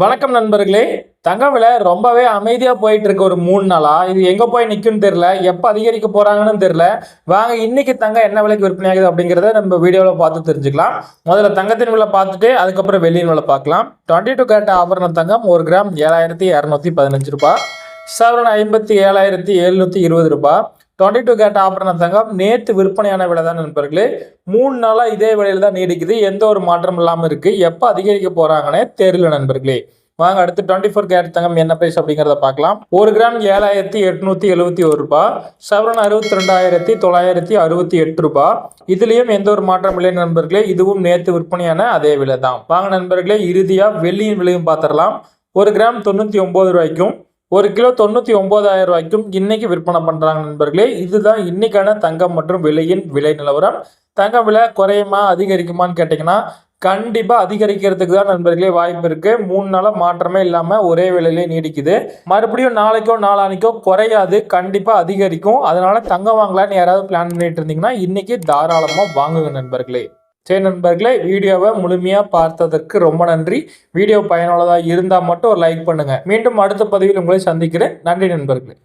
வணக்கம் நண்பர்களே. தங்க விலை ரொம்பவே அமைதியாக போயிட்டு இருக்கு ஒரு மூணு நாளா? இது எங்கே போய் நிற்கும்னு தெரில எப்போ அதிகரிக்க போகிறாங்கன்னு தெரில வாங்க இன்னைக்கு தங்கம் என்ன விலைக்கு விற்பனை ஆகுது நம்ம வீடியோவில் பார்த்து தெரிஞ்சுக்கலாம். முதல்ல தங்கத்தின் விலை பார்த்துட்டு அதுக்கப்புறம் வெளியின் விலை பார்க்கலாம். டுவெண்ட்டி டூ கேரட் ஆபரண தங்கம் ஒரு கிராம் ஏழாயிரத்தி இரநூத்தி பதினஞ்சு ரூபாய் சவரன் ஐம்பத்தி ஏழாயிரத்தி எழுநூற்றி இருபது ரூபாய் டுவெண்ட்டி டூ கேட் ஆபரண தங்கம் நேற்று விற்பனையான விலை தான் நண்பர்களே. மூணு நாளாக இதே விலையில் தான் நீடிக்குது. எந்த ஒரு மாற்றம் இல்லாமல் இருக்குது எப்போ அதிகரிக்க போகிறாங்கன்னே தெரியல நண்பர்களே. வாங்க அடுத்து டுவெண்ட்டி ஃபோர் கேரட் தங்கம் என்ன பிரைஸ் அப்படிங்கிறத பார்க்கலாம். ஒரு கிராம் ஏழாயிரத்தி எட்நூத்தி எழுபத்தி ஒரு ரூபாய் சவரன் அறுபத்தி ரெண்டாயிரத்தி தொள்ளாயிரத்தி அறுபத்தி எட்டு ரூபாய் இதுலயும் எந்த ஒரு மாற்றம் இல்லை நண்பர்களே. இதுவும் நேற்று விற்பனையான அதே விலை தான். வாங்க நண்பர்களே இறுதியா வெள்ளியின் விலையும் பார்த்துடலாம். ஒரு கிராம் தொண்ணூத்தி ஒன்பது ரூபாய்க்கும் ஒரு கிலோ தொண்ணூற்றி ஒம்பதாயிரம் ரூபாய்க்கும் இன்னைக்கு விற்பனை பண்ணுறாங்க நண்பர்களே. இதுதான் இன்னைக்கான தங்கம் மற்றும் விலையின் விலை நிலவரம். தங்கம் விலை குறையுமா அதிகரிக்குமான்னு கேட்டிங்கன்னா கண்டிப்பாக அதிகரிக்கிறதுக்கு தான் நண்பர்களே வாய்ப்பு இருக்குது மூணு நாளாக மாற்றமே இல்லாமல் ஒரே விலையிலே நீடிக்குது. மறுபடியும் நாளைக்கோ நாளானிக்கோ குறையாது கண்டிப்பாக அதிகரிக்கும். அதனால் தங்கம் வாங்கலான்னு யாராவது பிளான் பண்ணிட்டு இருந்தீங்கன்னா இன்றைக்கி தாராளமாக வாங்குங்க நண்பர்களே. சரி நண்பர்களே வீடியோவை முழுமையாக பார்த்ததற்கு ரொம்ப நன்றி. வீடியோ பயனுள்ளதாக இருந்தால் மட்டும் ஒரு லைக் பண்ணுங்கள் மீண்டும் அடுத்த பதிவில் உங்களை சந்திக்கிறேன். நன்றி நண்பர்களே.